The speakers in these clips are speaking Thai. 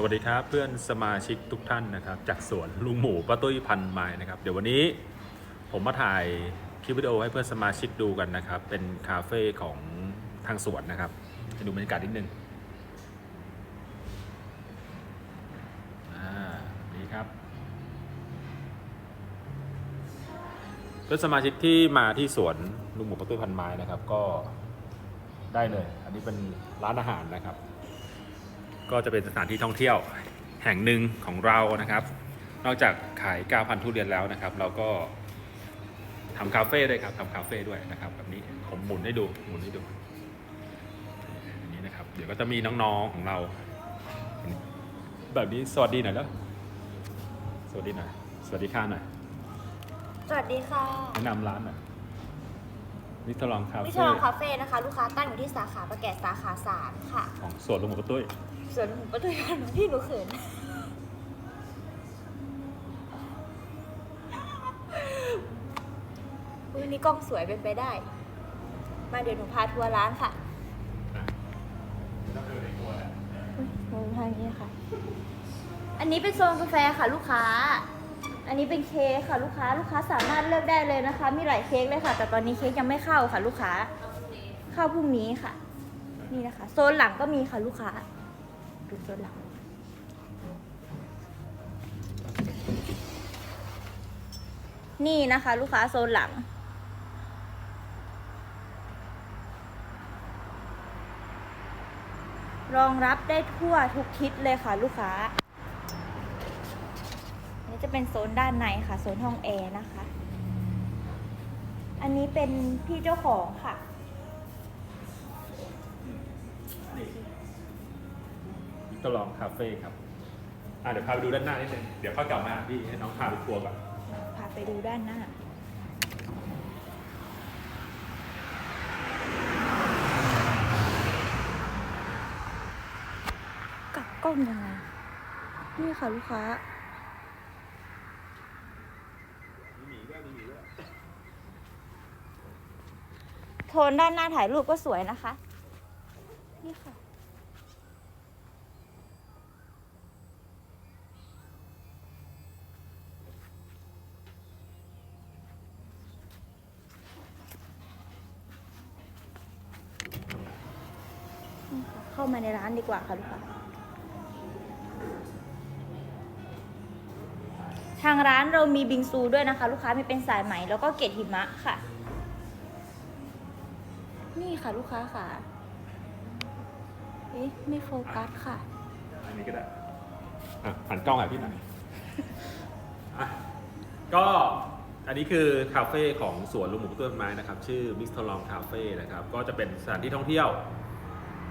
สวัสดีครับเพื่อนสมาชิกทุกท่านนะครับ จากสวนลุงหมูป้าตุ้ยพันไม้นะครับเดี๋ยววันนี้ผมมาถ่ายคลิปวิดีโอให้เพื่อนสมาชิกดูกันนะครับ เป็นคาเฟ่ของทางสวนนะครับให้ดูบรรยากาศนิดนึงอ่านี่ครับ เพื่อนสมาชิกที่มาที่สวนลุงหมูป้าตุ้ยพันไม้นะครับ ก็ได้เลย อันนี้เป็นร้านอาหารนะครับ ก็จะเป็นสถานที่ท่องเที่ยวแห่งหนึ่งของเรานะครับ นอกจากขายกาพันธุ์ทุเรียนแล้วนะครับ เราก็ทำคาเฟ่ด้วยครับทำคาเฟ่ด้วยนะครับแบบนี้ผมหมุนให้ดูหมุนให้ดูอันนี้นะครับ เดี๋ยวก็จะมีน้องๆของเรา แบบนี้สวัสดีหน่อยแล้วสวัสดีหน่อยสวัสดีค่ะหน่อยสวัสดีค่ะแนะนำร้านหน่อยนิทลองคาวิชเฟ่ลองคาเฟ่นะคะ ลูกค้าตั้งอยู่ที่สาขาประแกะสาขาสามค่ะ ของสวนลุงหมูกระตุ้ย ส่วนหมูประตูยานพี่หนูเขินอุ้ยนี่กล้องสวยเป็นไปได้ มาเดี๋ยวหนูพาทัวร์ร้านค่ะอุ้ยทางนี้ค่ะ อันนี้เป็นโซนกาแฟค่ะลูกค้า อันนี้เป็นเค้กค่ะลูกค้า ลูกค้าสามารถเลือกได้เลยนะคะ มีหลายเค้กเลยค่ะ แต่ตอนนี้เค้กยังไม่เข้าค่ะ ลูกค้า เข้าพรุ่งนี้ค่ะ นี่นะคะ โซนหลังก็มีค่ะลูกค้า ดูโซนหลังนี่นะคะ ลูกค้าโซนหลัง รองรับได้ทั่วทุกทิศเลยค่ะ ลูกค้าอันนี้จะเป็นโซนด้านในค่ะ โซนห้องแอร์นะคะ อันนี้เป็นพี่เจ้าของค่ะ นิทลองคาเฟ่ครับอะเดี๋ยวพาไปดูด้านหน้านิดนึงเดี๋ยวค่อยกลับมาพี่ให้น้องพาไปทัวร์ก่อน พาไปดูด้านหน้า กลับกล้องยังไง นี่ค่ะลูกค้า โทนด้านหน้าถ่ายรูปก็สวยนะคะ นี่ค่ะ เข้ามาในร้านดีกว่าค่ะลูกค้าทางร้านเรามีบิงซูด้วยนะคะ ลูกค้ามีเป็นสายไหมแล้วก็เกล็ดหิมะค่ะ นี่ค่ะลูกค้าค่ะ เอ๊ะ ไม่โฟกัสค่ะ อันนี้ก็ได้อะหันกล้องหาพี่หน่อยอะก็อันนี้คือคาเฟ่ของสวนลุงหมูต้นไม้นะครับ ชื่อมิสเตอร์ลองคาเฟ่นะครับ ก็จะเป็นสถานที่ท่องเที่ยว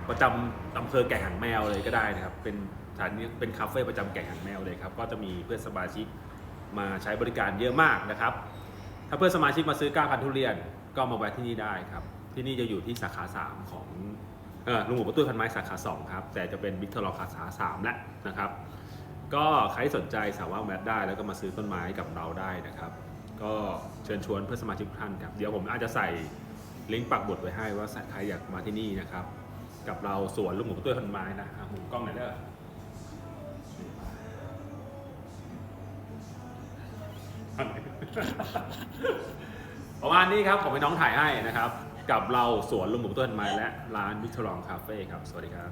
ประจำอำเภอแก่งหางแมวเลยก็ได้นะครับ เป็นสถานนี้เป็นคาเฟ่ประจำแก่งหางแมวเลยครับ ก็จะมีเพื่อนสมาชิกมาใช้บริการเยอะมากนะครับ ถ้าเพื่อนสมาชิกมาซื้อก้าพันธุ์ทุเรียนก็มาแวะที่นี่ได้ครับ ที่นี่จะอยู่ที่สาขา 3 ของลุงหมูประตูพันไม้สาขา 2 ครับ แต่จะเป็นบิ๊กเทอร์ลสาขา3แล้วนะครับ ก็ใครสนใจสามารถแวะได้แล้วก็มาซื้อต้นไม้กับเราได้นะครับ ก็เชิญชวนเพื่อนสมาชิกทุกท่านครับ เดี๋ยวผมอาจจะใส่ลิงก์ปักบุดไว้ให้ว่าใครอยากมาที่นี่นะครับ กับเราสวนลุงหมูตุ้ยคนไม้นะหมุนกล้องหน่อยเด้อประมาณนี้ครับผมให้น้องถ่ายให้นะครับ กับเราสวนลุงหมูต้นไม้และร้านวิทรองคาเฟ่ครับ สวัสดีครับ